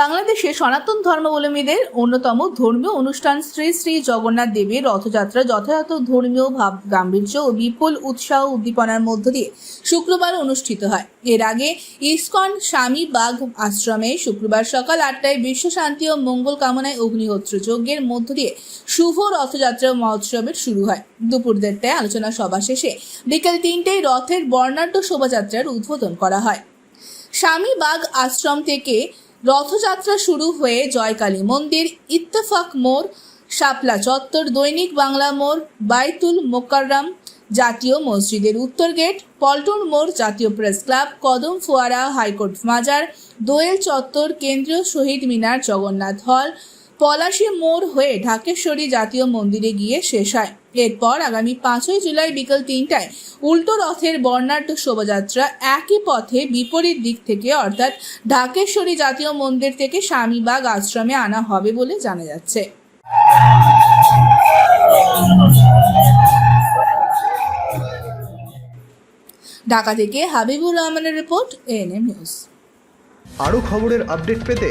বাংলাদেশে সনাতন ধর্মাবলম্বীদের অন্যতম ধর্মীয় অনুষ্ঠান শ্রী শ্রী জগন্নাথ দেবীর রথযাত্রা যথাযথ ধর্মীয় ভাব, গাম্ভীর্য ও বিপুল উৎসাহ উদ্দীপনার মধ্য দিয়ে শুক্রবার অনুষ্ঠিত হয়। এর আগে ইসকন স্বামী বাঘ আশ্রমে শুক্রবার সকাল আটটায় বিশ্ব শান্তি ও মঙ্গল কামনায় অগ্নিহোত্র যজ্ঞের মধ্য দিয়ে শুভ রথযাত্রা মহোৎসবের শুরু হয়। দুপুর দেড়টায় আলোচনা সভা শেষে বিকেল তিনটেয় রথের বর্ণাঢ্য শোভাযাত্রার উদ্বোধন করা হয়। স্বামী বাঘ আশ্রম থেকে রথযাত্রা শুরু হয়ে জয়কালী মন্দির, ইত্তেফাক মোড়, শাপলা চত্বর, দৈনিক বাংলা মোড়, বাইতুল মোকাররাম জাতীয় মসজিদের উত্তর গেট, পল্টন মোড় জাতীয় প্রেস ক্লাব, কদম ফোয়ারা হাইকোর্ট মাজার, দোয়েল চত্বর, কেন্দ্রীয় শহীদ মিনার, জগন্নাথ হল পলাশী মোড় হয়ে ঢাকেশ্বরী জাতীয় মন্দিরে গিয়ে শেষ হয়। এরপর আগামী পাঁচই জুলাই বিকেল তিনটায় উল্টো রথের বর্ণাঢ্য শোভাযাত্রা একই পথে বিপরীত দিক থেকে, অর্থাৎ ঢাকেশ্বরী জাতীয় মন্দির থেকে স্বামীবাগ আশ্রমে আনা হবে বলে জানা যাচ্ছে। ঢাকা থেকে হাবিবুর রহমানের রিপোর্ট এএনএম নিউজ। আরও খবরের আপডেট পেতে